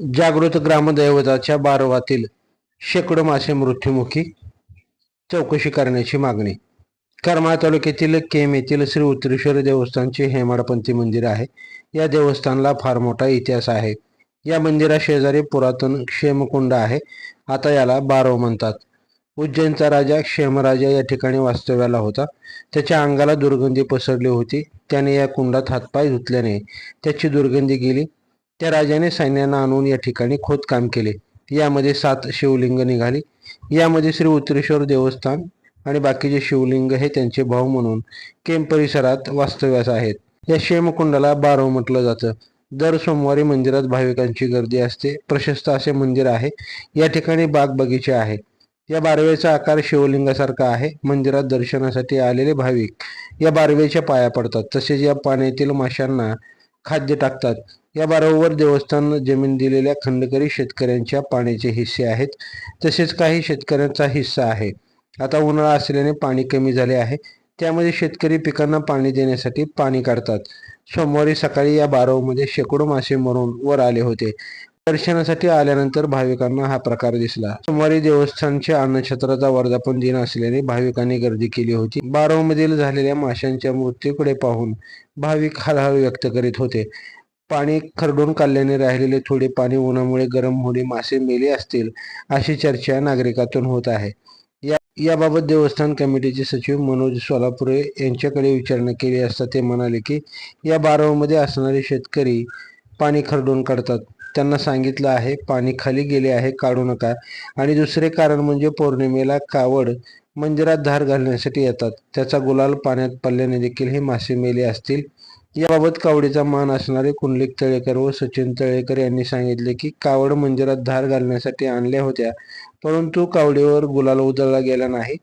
जागृत ग्रामदैवताच्या बारवातील शेकडो मासे मृत्युमुखी चौकशी करण्याची मागणी. करमाळ तालुक्यातील केम येथील श्री उत्तरेश्वर देवस्थानचे हेमाडपंथी मंदिर आहे. या देवस्थानला फार मोठा इतिहास आहे. या मंदिरा शेजारी पुरातन क्षेमकुंड आहे. आता याला बारव म्हणतात. उज्जैनचा राजा क्षेमराजा या ठिकाणी वास्तव्याला होता. त्याच्या अंगाला दुर्गंधी पसरली होती. त्याने या कुंडात हातपाय धुतल्याने त्याची दुर्गंधी गेली. त्या राजाने सैन्यांना आणून या ठिकाणी खोदकाम केले. यामध्ये सात शिवलिंग निघाली. यामध्ये श्री उत्तरेश्वर देवस्थान आणि बाकीचे शिवलिंग हे त्यांचे भाऊ म्हणून केम परिसरात वास्तव्यास आहेत. या शेमकुंडाला बारव म्हटलं जातं. दर सोमवारी मंदिरात भाविकांची गर्दी असते. प्रशस्त असे मंदिर आहे. या ठिकाणी बाग बगीचे आहे. या बारवेचा आकार शिवलिंगासारखा आहे. मंदिरात दर्शनासाठी आलेले भाविक या बारवेच्या पाया पडतात. तसेच या पाण्यातील माशांना खाद्य टाकतात. या बारवावर देवस्थान जमीन दिलेल्या खंडकरी शेतकऱ्यांच्या पाण्याचे हिस्से आहेत. तसेच काही शेतकऱ्यांचा हिस्सा आहे. आता उन्हाळा असल्याने पाणी कमी झाले आहे. त्यामध्ये शेतकरी पिकांना पाणी देण्यासाठी पाणी काढतात. सोमवारी सकाळी या बारवमध्ये शेकडो मासे मरून वर आले होते. दर्शनासाठी आल्यानंतर भाविकांना हा प्रकार दिसला. सोमवारी देवस्थानच्या अन्नछत्राचा वर्धापन दिन असल्याने भाविकांनी गर्दी केली होती. बारवमधील झालेल्या माशांच्या मृत्यूकडे पाहून भाविक हळहळ व्यक्त करीत होते. पाणी खरडून काढल्याने राहिलेले थोडे पाणी उन्हामुळे गरम होणे मासे मेले असतील अशी चर्चा नागरिकातून होत आहे. या याबाबत देवस्थान कमिटीचे सचिव मनोज सोलापुरे यांच्याकडे विचारणा केली असता ते म्हणाले की या बारवमध्ये असणारे शेतकरी पाणी खरडून काढतात. त्यांना सांगितलं आहे पाणी खाली गेले आहे काढू नका. आणि दुसरे कारण म्हणजे पौर्णिमेला कावड मंदिरात धार घालण्यासाठी येतात. त्याचा गुलाल पाण्यात पडल्याने देखील हे मासे मेले असतील. याबाबत कावडीचा मान असणारे कुंडलिक तळेकर व सचिन तळेकर यांनी सांगितले की कावड मंदिरात धार घालण्यासाठी आणल्या होत्या परंतु कावडीवर गुलाल उधळला गेला नाही.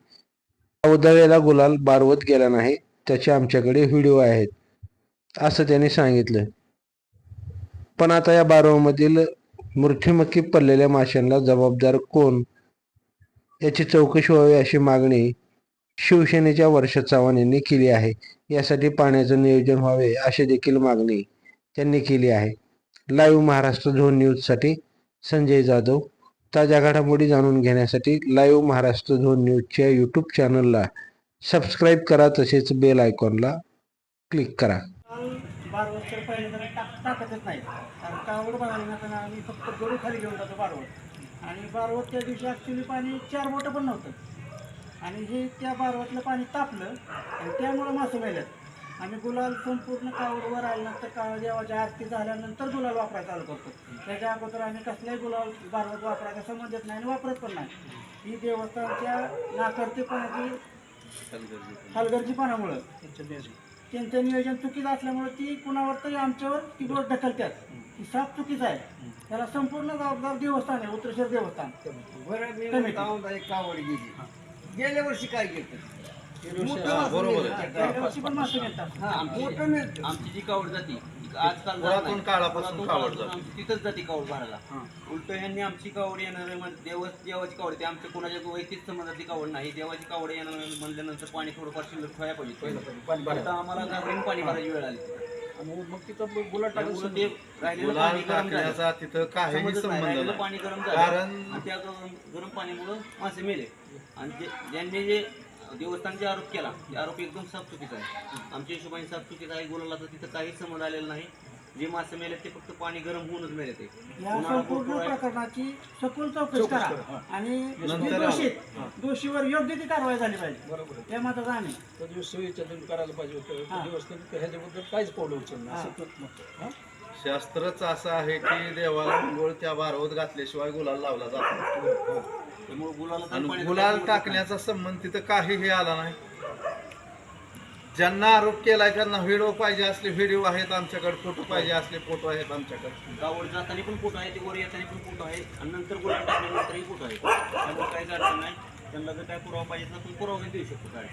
उधळलेला गुलाल बारवत गेला नाही. त्याचे आमच्याकडे व्हिडिओ आहेत असं त्यांनी सांगितलं. पण आता या बारवामधील मृत्युमुखी पडलेल्या माशांना जबाबदार कोण? याची चौकशी व्हावी अशी मागणी शिवसेनेच्या वर्षा चव्हाण यांनी केली आहे. यासाठी पाण्याचं नियोजन व्हावे अशी देखील मागणी त्यांनी केली आहे. लाईव्ह महाराष्ट्र झोन न्यूजसाठी संजय जाधव. ताज्या घडामोडी जाणून घेण्यासाठी लाईव्ह महाराष्ट्र झोन न्यूजच्या यूट्यूब चॅनलला सबस्क्राईब करा. तसेच बेल आयकॉनला क्लिक करा. पहिले तर टाक टाकतच नाही. कारण कावड आम्ही फक्त गडू खाली घेऊन जातो आणि बारवत त्या दिवशी ॲक्च्युली पाणी चार बोटं पण नव्हतं. आणि हे त्या बारवतलं पाणी तापलं आणि त्यामुळं मासे मेल्यात आम्ही गुलाल संपूर्ण कावडवर आल्यानंतर का देवाच्या आरती झाल्यानंतर गुलाल वापरायला चालू करतो. त्याच्या अगोदर आम्ही कसलाही गुलाल बारवत वापरायचा संबंध येत नाही आणि वापरत पण नाही. ही देवस्थानच्या नाकर्तेपणाची हलगर्जीपणामुळं. त्यांचं नियोजन चुकीचं असल्यामुळे ती कुणावर तरी आमच्यावर ती गोष्ट ढकलतात ती साफ चुकीचं आहे. त्याला संपूर्ण जबाबदार देवस्थान आहे उत्तरेश्वर देवस्थान. कावड गेली. गेल्या वर्षी काय घेतलं बरोबर गेल्या वर्षी पण मासे मिळतात मोठं मिळतं आमची जी कावड जाती ती आजकाल. काळापासून कावड तिथंच जाते कावड भरायला. उलट ह्यांनी आमची कावड येणार देव देवाची कावड ते आमच्या कोणाच्या वैयक्तिक संबंधातली कावड नाही. देवाची कावड येणार आहे म्हणल्यानंतर पाणी थोडंफार शिल्लक व्हायला पाहिजे. आता आम्हाला घाबरून पाणी भरायची वेळ आली. आणि मग तिथं गुलाट त्यामुळं ते राहिलेलं गुलाल पाणी गरम झालं. टाकण्याचा तिथं काहीही समजत नाही संबंध राहिलेलं नाही. पाणी गरम झालं कारण आणि त्या गरम गरम पाण्यामुळं मासे मेले. आणि जे ज्यांनी जे देवस्थानचे आरोप केला ते आरोप एकदम साफ चुकीचा आहे. आमच्या हिशोबाने साफ चुकीचा आहे गुलाला तर तिथं काहीच संबंध आलेला नाही. जे मासे मेले ते फक्त पाणी गरम होऊनच मेले ते या उन्हाळा संपूर्ण भरपूर आहे. प्रकरणाची सखोल चौकशी करा. आणि जे दोषीत. दोषीवर योग्य ती कारवाई झाली पाहिजे. बरोबर आहे. त्या आम्ही दिवशी विचारून करायला पाहिजे होतं. हा. त्या दिवस तर ह्याच्याबद्दल काहीच पावलं उचललं हा. असं. हा? शास्त्रच असं आहे की देवाला अंघोळ त्या बारवत घातल्याशिवाय गुलाल लावला जातो त्यामुळे गुलाला तर आणि पाण्याचं गुलाल काही टाकण्याचा संबंध तिथं काहीही आला नाही. ज्यांना आरोप केलाय त्यांना व्हिडिओ पाहिजे असले व्हिडिओ आहेत आमच्याकडे फोटो पाहिजे असले फोटो आहेत आमच्याकडे. गावड जाताना पण फोटो आहे ते वर येताना पण फोटो आहे आणि नंतर गुलाल टाकल्यानंतरही फोटो आहे त्यामुळे काही अडचण नाही. त्यांना जर काय पुरावा पाहिजे तर आपण पुरावा देऊ शकतो. काय